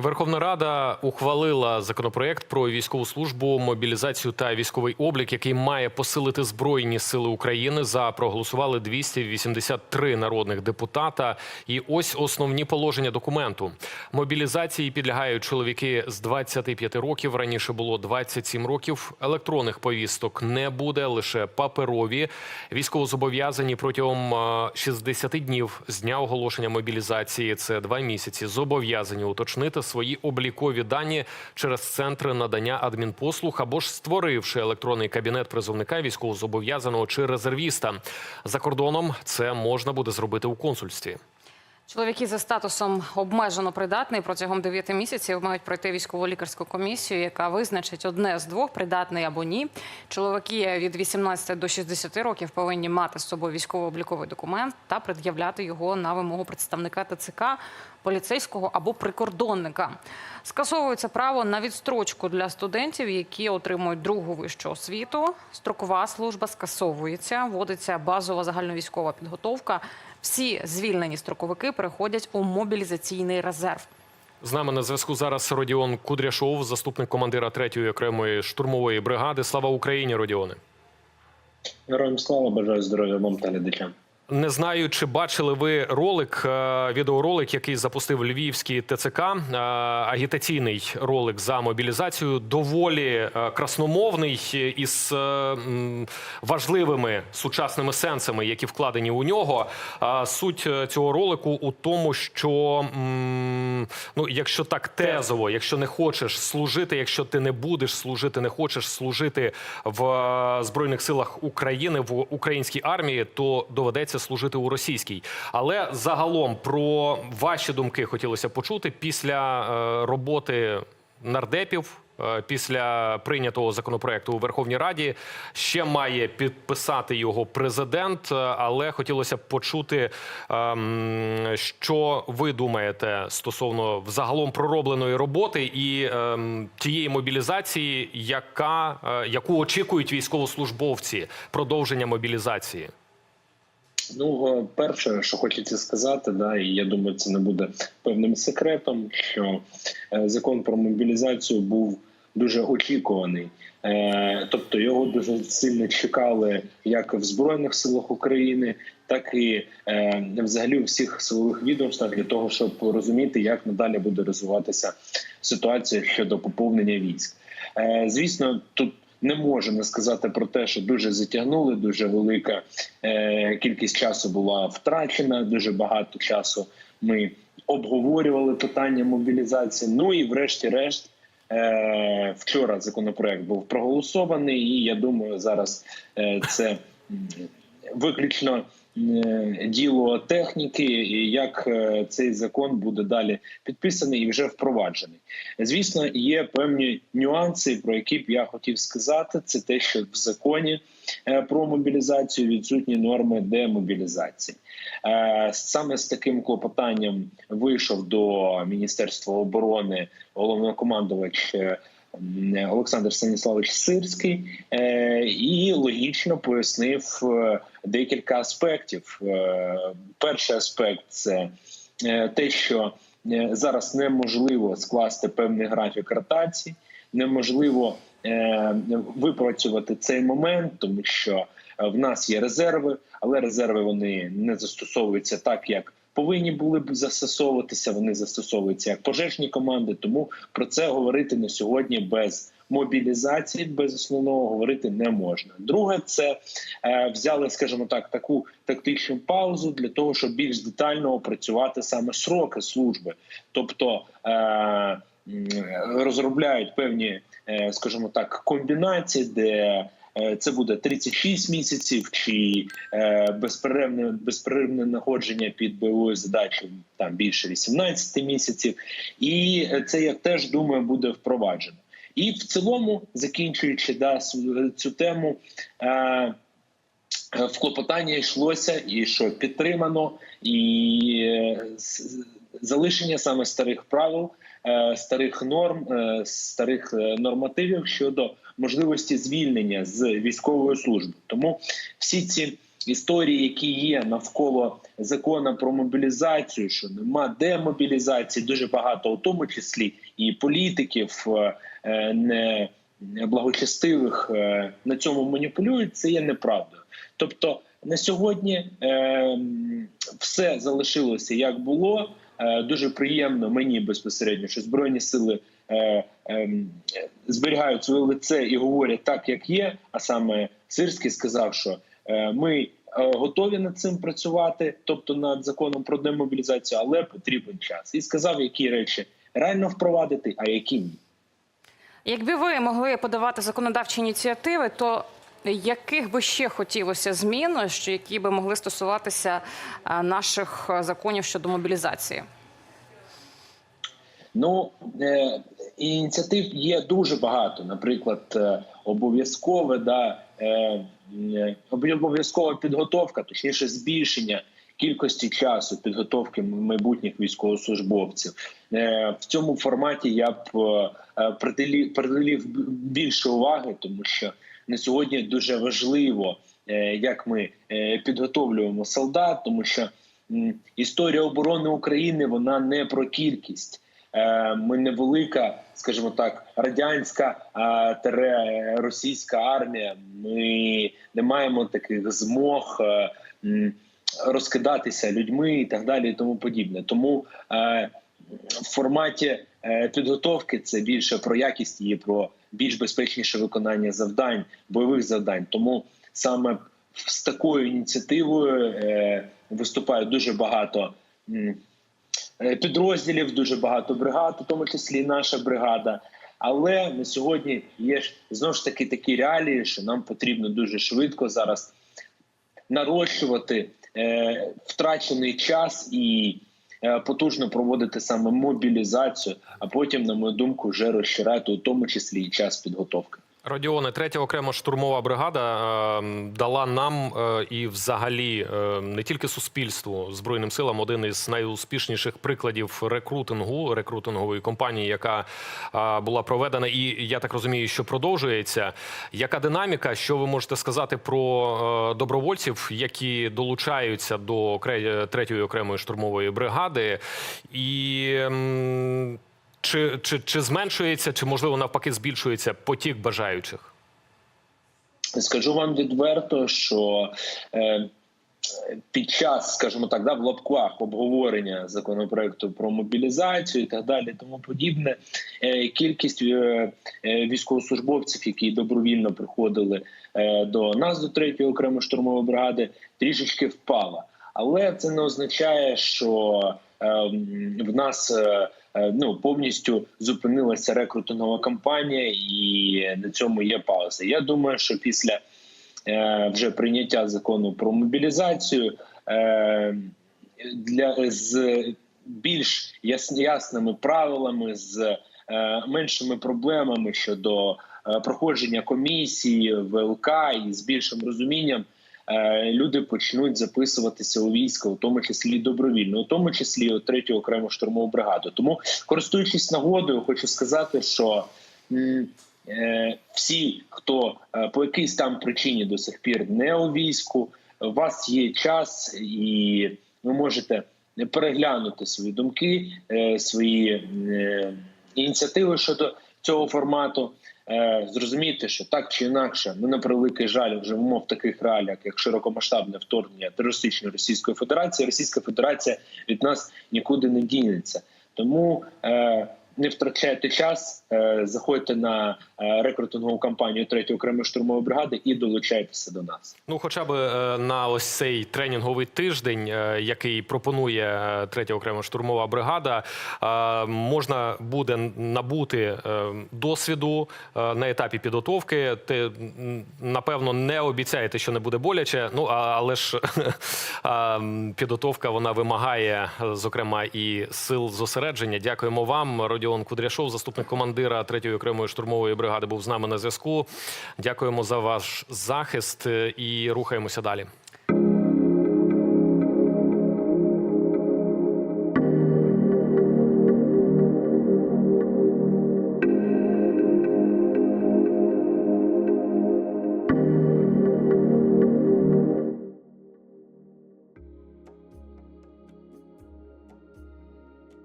Верховна Рада ухвалила законопроект про військову службу, мобілізацію та військовий облік, який має посилити збройні сили України. За проголосували 283 народних депутата. І ось основні положення документу. Мобілізації підлягають чоловіки з 25 років. Раніше було 27 років. Електронних повісток не буде лише паперові. Військовозобов'язані протягом е, 60 днів з дня оголошення мобілізації. Це два місяці. Зобов'язані уточнити свої облікові дані через центри надання адмінпослуг або ж створивши електронний кабінет призовника військовозобов'язаного чи резервіста. За кордоном це можна буде зробити у консульстві. Чоловіки за статусом обмежено придатний протягом 9 місяців мають пройти військово лікарську комісію, яка визначить одне з двох придатний або ні. Чоловіки від 18 до 60 років повинні мати з собою військово-обліковий документ та пред'являти його на вимогу представника ТЦК, поліцейського або прикордонника. Скасовується право на відстрочку для студентів, які отримують другу вищу освіту. Строкова служба скасовується, вводиться базова загальновійськова підготовка. Всі звільнені строковики переходять у мобілізаційний резерв. З нами на зв'язку зараз Родіон Кудряшов, заступник командира 3-ї окремої штурмової бригади. Слава Україні, Родіоне. Героям слава, бажаю здоров'я вам та глядачам. Не знаю, чи бачили ви ролик, е, відеоролик, який запустив Львівський ТЦК, е, агітаційний ролик за мобілізацію, доволі е, красномовний із важливими сучасними сенсами, які вкладені у нього. Суть цього ролику у тому, що ну, якщо так тезово, якщо не хочеш служити, якщо ти не будеш служити, не хочеш служити в збройних силах України в українській армії, то доведеться служити у російській. Але загалом про ваші думки хотілося почути після е, роботи нардепів. е, Після прийнятого законопроекту у Верховній Раді ще має підписати його президент, е, але хотілося б почути, ем, що ви думаєте стосовно взагалом проробленої роботи і ем, тієї мобілізації, яка яку очікують військовослужбовці продовження мобілізації. Ну, перше, що хочеться сказати, да, і я думаю, це не буде певним секретом, що е, закон про мобілізацію був дуже очікуваний. Е, Тобто його дуже сильно чекали як в Збройних силах України, так і е, взагалі у всіх силових відомствах для того, щоб розуміти, як надалі буде розвиватися ситуація щодо поповнення військ. Звісно, тут не можу не сказати про те, що дуже затягнули. Дуже велика е, кількість часу була втрачена. Дуже багато часу ми обговорювали питання мобілізації. Ну і, врешті-решт, е, вчора законопроект був проголосований, і я думаю, зараз е, це виключно діло техніки, і як е, цей закон буде далі підписаний і вже впроваджений. Звісно, є певні нюанси, про які б я хотів сказати. Це те, що в законі е, про мобілізацію відсутні норми демобілізації. Е, Саме з таким клопотанням вийшов до Міністерства оборони головнокомандувач е, Олександр Станіславович Сирський е, і логічно пояснив е, декілька аспектів. Е, Перший аспект це е, те, що е, зараз неможливо скласти певний графік ротації, неможливо е, випрацювати цей момент, тому що е, в нас є резерви, але резерви вони не застосовуються так, як повинні були б застосовуватися. Вони застосовуються як пожежні команди. Тому про це говорити на сьогодні без мобілізації, без основного говорити не можна. Друге, це е, взяли, скажімо так, таку тактичну паузу для того, щоб більш детально опрацювати саме сроки служби, тобто. Е, розробляють певні, е, скажімо так, комбінації, де це буде 36 місяців, чи е, безперервне безперервне находження під бойовою задачею там більше 18 місяців, і це я теж думаю буде впроваджено. І в цілому, закінчуючи да, цю тему. Е, в клопотанні йшлося, і що підтримано, і е, залишення саме старих правил, е, старих норм, е, старих е, нормативів щодо можливості звільнення з військової служби. Тому всі ці історії, які є навколо закону про мобілізацію, що нема демобілізації, дуже багато, у тому числі і політиків е, е, не благочестивих е, на цьому маніпулюють. Це є неправдою. Тобто на сьогодні все залишилося як було. Дуже приємно мені безпосередньо, що збройні сили зберігають своє лице і говорять так, як є. А саме Сирський сказав, що е, ми е, готові над цим працювати, тобто над законом про демобілізацію, але потрібен час. І сказав, які речі реально впровадити, а які ні. Якби ви могли подавати законодавчі ініціативи, то яких би ще хотілося змін, що які би могли стосуватися наших законів щодо мобілізації? Ну е, ініціатив є дуже багато. Наприклад, е, обов'язкове да е, е, обов'язкова підготовка, точніше, збільшення кількості часу підготовки майбутніх військовослужбовців. В цьому форматі я б приділив, більше уваги, тому що на сьогодні дуже важливо, як ми підготовлюємо солдат, тому що історія оборони України вона не про кількість. Е, Ми невелика, скажімо так, радянська тере російська армія. Ми не маємо таких змог е, розкидатися людьми і так далі, і тому подібне. Тому е, в форматі е, підготовки це більше про якість і про більш безпечніше виконання завдань, бойових завдань. Тому саме з такою ініціативою е, виступає дуже багато. Е, Підрозділів дуже багато бригад, у тому числі і наша бригада. Але на сьогодні є знову ж таки такі реалії, що нам потрібно дуже швидко зараз нарощувати е, втрачений час і е, потужно проводити саме мобілізацію, а потім, на мою думку, вже розширяти у тому числі і час підготовки. Радіоне, третя окрема штурмова бригада е, дала нам е, і, взагалі, е, не тільки суспільству збройним силам один із найуспішніших прикладів рекрутингу рекрутингової компанії, яка була проведена, і я так розумію, що продовжується. Яка динаміка? Що ви можете сказати про добровольців, які долучаються до третьої окремої штурмової бригади? І чи, чи, чи зменшується, чи можливо навпаки збільшується потік бажаючих? Скажу вам відверто, що е, під час, скажімо так, да, в лапках обговорення законопроекту про мобілізацію і так далі, тому подібне, е, кількість е, військовослужбовців, які добровільно приходили до нас, до третьої окремої штурмової бригади, трішечки впала. Але це не означає, що е, в нас ну повністю зупинилася рекрутингова кампанія, і на цьому є пауза. Я думаю, що після е, вже прийняття закону про мобілізацію е, для з більш яс, ясними правилами, з е, меншими проблемами щодо е, проходження комісії ВЛК і з більшим розумінням. Е, Люди почнуть записуватися у військо, у тому числі добровільно, у тому числі у третю окрему штурмову бригаду. Тому, користуючись нагодою, хочу сказати, що е, всі, хто е, по якійсь там причині до сих пір не у війську, у вас є час, і ви можете переглянути свої думки, свої ініціативи щодо цього формату. Е, Зрозуміти, що так чи інакше, ми на превеликий жаль вже в таких реаліях, як широкомасштабне вторгнення терористичної Російської Федерації. Російська Федерація від нас нікуди не дінеться. Тому е, не втрачайте час, е, заходьте на е, рекрутингову кампанію третьої окремої штурмової бригади і долучайтеся до нас. Ну, хоча б е, на ось цей тренінговий тиждень, який пропонує третя окрема штурмова бригада, можна буде набути досвіду на етапі підготовки. Ти напевно не обіцяєте, що не буде боляче. Ну але ж підготовка вона вимагає, зокрема, і сил зосередження. Дякуємо вам. Родіон Кудряшов, заступник командира третьої окремої штурмової бригади, був з нами на зв'язку. Дякуємо за ваш захист е, і рухаємося далі.